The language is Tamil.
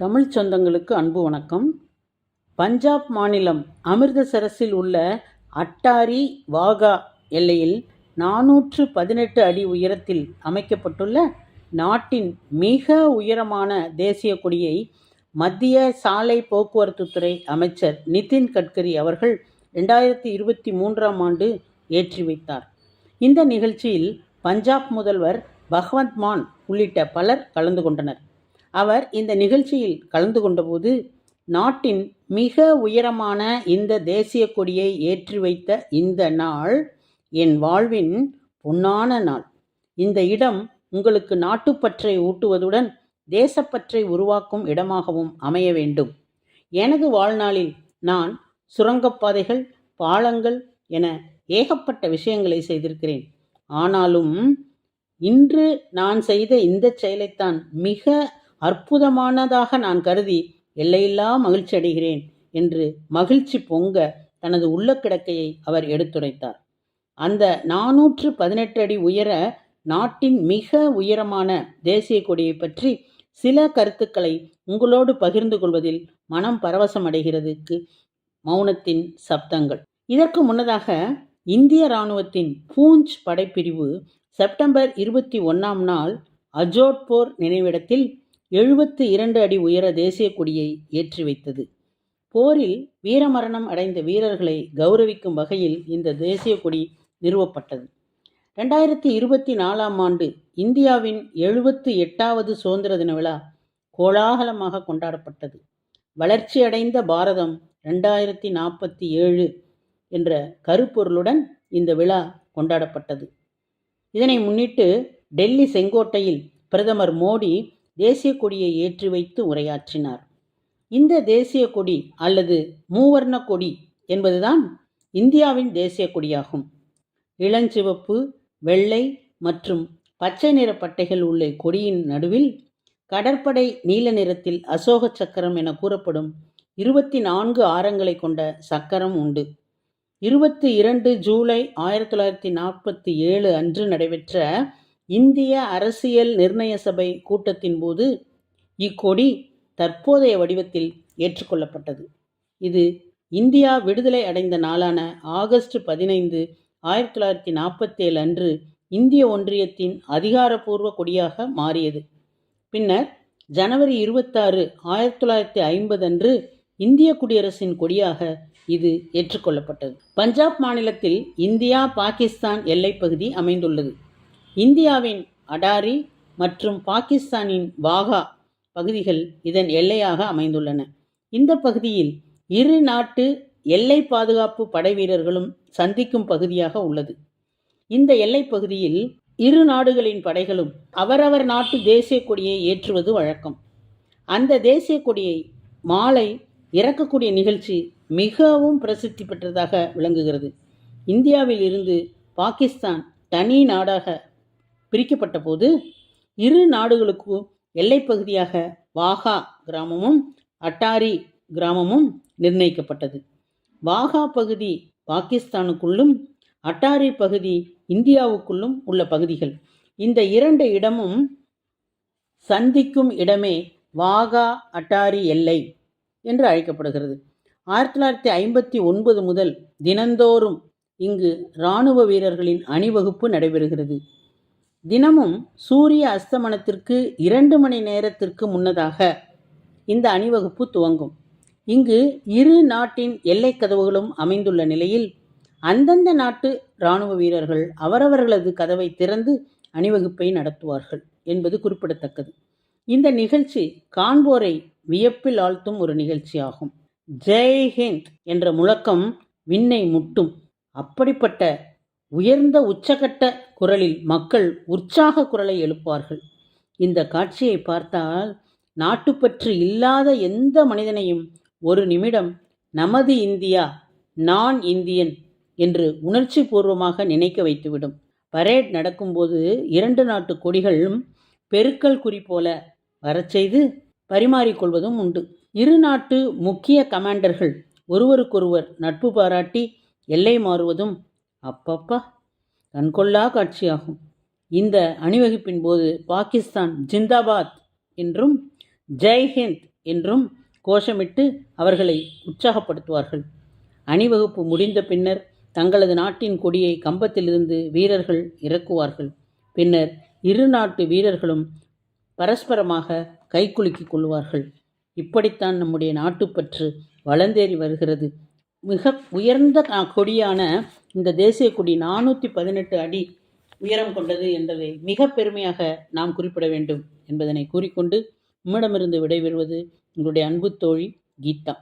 தமிழ் சொந்தங்களுக்கு அன்பு வணக்கம். பஞ்சாப் மாநிலம் அமிர்தசரஸில் உள்ள அட்டாரி வாகா எல்லையில் நானூற்று பதினெட்டு அடி உயரத்தில் அமைக்கப்பட்டுள்ள நாட்டின் மிக உயரமான தேசிய கொடியை மத்திய சாலை போக்குவரத்துத்துறை அமைச்சர் நிதின் கட்கரி அவர்கள் ரெண்டாயிரத்தி இருபத்தி மூன்றாம் ஆண்டு ஏற்றி வைத்தார். இந்த நிகழ்ச்சியில் பஞ்சாப் முதல்வர் பகவந்த் மான் உள்ளிட்ட பலர் கலந்து கொண்டனர். அவர் இந்த நிகழ்ச்சியில் கலந்து கொண்டபோது நாட்டின் மிக உயரமான இந்த தேசிய கொடியை ஏற்றி வைத்த இந்த நாள் என் வாழ்வின் பொன்னான நாள். இந்த இடம் உங்களுக்கு நாட்டுப்பற்றை ஊட்டுவதுடன் தேசப்பற்றை உருவாக்கும் இடமாகவும் அமைய வேண்டும். எனது வாழ்நாளில் நான் சுரங்கப்பாதைகள் பாலங்கள் என ஏகப்பட்ட விஷயங்களை செய்திருக்கிறேன். ஆனாலும் இன்று நான் செய்த இந்த செயலைத்தான் மிக அற்புதமானதாக நான் கருதி எல்லையில்லா மகிழ்ச்சி அடைகிறேன் என்று மகிழ்ச்சி பொங்க தனது உள்ள கிடக்கையை அவர் எடுத்துரைத்தார். அந்த நானூற்று பதினெட்டு அடி உயர நாட்டின் மிக உயரமான தேசிய கொடியை பற்றி சில கருத்துக்களை உங்களோடு பகிர்ந்து கொள்வதில் மனம் பரவசம் அடைகிறதுக்கு மௌனத்தின் சப்தங்கள். இதற்கு முன்னதாக இந்திய இராணுவத்தின் பூஞ்ச் படைப்பிரிவு செப்டம்பர் இருபத்தி ஒன்றாம் நாள் அஜோட் போர் நினைவிடத்தில் எழுபத்து இரண்டு அடி உயர தேசிய கொடியை ஏற்றி வைத்தது. போரில் வீரமரணம் அடைந்த வீரர்களை கௌரவிக்கும் வகையில் இந்த தேசிய கொடி நிறுவப்பட்டது. ரெண்டாயிரத்தி இருபத்தி நாலாம் ஆண்டு இந்தியாவின் எழுபத்து எட்டாவது சுதந்திர தின விழா கோலாகலமாக கொண்டாடப்பட்டது. வளர்ச்சியடைந்த பாரதம் ரெண்டாயிரத்தி நாற்பத்தி ஏழு என்ற கருப்பொருளுடன் இந்த விழா கொண்டாடப்பட்டது. இதனை முன்னிட்டு டெல்லி செங்கோட்டையில் பிரதமர் மோடி தேசிய கொடியை ஏற்றி வைத்து உரையாற்றினார். இந்த தேசிய கொடி அல்லது மூவர்ண கொடி என்பதுதான் இந்தியாவின் தேசிய கொடியாகும். இளஞ்சிவப்பு வெள்ளை மற்றும் பச்சை நிற பட்டைகள் உள்ள கொடியின் நடுவில் கடற்படை நீல நிறத்தில் அசோக சக்கரம் என கூறப்படும் இருபத்தி நான்கு ஆரங்களை கொண்ட சக்கரம் உண்டு. இருபத்தி இரண்டு ஜூலை ஆயிரத்தி தொள்ளாயிரத்தி நாற்பத்தி ஏழு அன்று நடைபெற்ற இந்திய அரசியல் நிர்ணய சபை கூட்டத்தின் போது இக்கொடி தற்போதைய வடிவத்தில் ஏற்றுக்கொள்ளப்பட்டது. இது இந்தியா விடுதலை அடைந்த நாளான ஆகஸ்ட் பதினைந்து ஆயிரத்தி தொள்ளாயிரத்தி நாற்பத்தி ஏழு அன்று இந்திய ஒன்றியத்தின் அதிகாரப்பூர்வ கொடியாக மாறியது. பின்னர் ஜனவரி இருபத்தாறு ஆயிரத்தி தொள்ளாயிரத்தி ஐம்பது அன்று இந்திய குடியரசின் கொடியாக இது ஏற்றுக்கொள்ளப்பட்டது. பஞ்சாப் மாநிலத்தில் இந்தியா பாகிஸ்தான் எல்லைப்பகுதி அமைந்துள்ளது. இந்தியாவின் அடாரி மற்றும் பாகிஸ்தானின் வாகா பகுதிகள் இதன் எல்லையாக அமைந்துள்ளன. இந்த பகுதியில் இரு நாட்டு எல்லை பாதுகாப்பு படை வீரர்களும் சந்திக்கும் பகுதியாக உள்ளது. இந்த எல்லைப் பகுதியில் இரு நாடுகளின் படைகளும் அவரவர் நாட்டு தேசிய கொடியை ஏற்றுவது வழக்கம். அந்த தேசிய கொடியை மாலை இறக்கக்கூடிய நிகழ்ச்சி மிகவும் பிரசித்தி பெற்றதாக விளங்குகிறது. இந்தியாவில் இருந்து பாகிஸ்தான் தனி நாடாக பிரிக்கப்பட்ட போது இரு நாடுகளுக்கும் எல்லைப்பகுதியாக வாகா கிராமமும் அட்டாரி கிராமமும் நிர்ணயிக்கப்பட்டது. வாகா பகுதி பாகிஸ்தானுக்குள்ளும் அட்டாரி பகுதி இந்தியாவுக்குள்ளும் உள்ள பகுதிகள். இந்த இரண்டு இடமும் சந்திக்கும் இடமே வாகா அட்டாரி எல்லை என்று அழைக்கப்படுகிறது. ஆயிரத்தி தொள்ளாயிரத்தி ஐம்பத்தி ஒன்பது முதல் தினந்தோறும் இங்கு இராணுவ வீரர்களின் அணிவகுப்பு நடைபெறுகிறது. தினமும் சூரிய அஸ்தமனத்திற்கு இரண்டு மணி நேரத்திற்கு முன்னதாக இந்த அணிவகுப்பு துவங்கும். இங்கு இரு நாட்டின் எல்லைக் கதவுகளும் அமைந்துள்ள நிலையில் அந்தந்த நாட்டு இராணுவ வீரர்கள் அவரவர்களது கதவை திறந்து அணிவகுப்பை நடத்துவார்கள் என்பது குறிப்பிடத்தக்கது. இந்த நிகழ்ச்சி காண்போரை வியப்பில் ஆழ்த்தும் ஒரு நிகழ்ச்சியாகும். ஜெய் ஹிந்த் என்ற முழக்கம் விண்ணை முட்டும். அப்படிப்பட்ட உயர்ந்த உச்சகட்ட குரலில் மக்கள் உற்சாக குரலை எழுப்பார்கள். இந்த காட்சியை பார்த்தால் நாட்டுப்பற்று இல்லாத எந்த மனிதனையும் ஒரு நிமிடம் நமது இந்தியா நான் இந்தியன் என்று உணர்ச்சி பூர்வமாக நினைக்க வைத்துவிடும். பரேட் நடக்கும்போது இரண்டு நாட்டு கொடிகளும் பெருக்கல் குறி போல வரச் செய்து பரிமாறிக்கொள்வதும் உண்டு. இரு நாட்டு முக்கிய கமாண்டர்கள் ஒருவருக்கொருவர் நட்பு பாராட்டி எல்லை மாறுவதும் அப்பப்பா கண்கொள்ளா காட்சியாகும். இந்த அணிவகுப்பின் போது பாகிஸ்தான் ஜிந்தாபாத் என்றும் ஜெய் ஹிந்த் என்றும் கோஷமிட்டு அவர்களை உற்சாகப்படுத்துவார்கள். அணிவகுப்பு முடிந்த பின்னர் தங்களது நாட்டின் கொடியை கம்பத்திலிருந்து வீரர்கள் இறக்குவார்கள். பின்னர் இரு நாட்டு வீரர்களும் பரஸ்பரமாக கைக்குலுக்கிக் கொள்வார்கள். இப்படித்தான் நம்முடைய நாட்டுப்பற்று வளர்ந்தேறி வருகிறது. மிக உயர்ந்த கொடியான இந்த தேசிய கொடி நானூற்றி பதினெட்டு அடி உயரம் கொண்டது என்பதை மிக பெருமையாக நாம் குறிப்பிட வேண்டும் என்பதனை கூறிக்கொண்டு உம்மிடமிருந்து விடைபெறுவது உங்களுடைய அன்பு தோழி கீதா.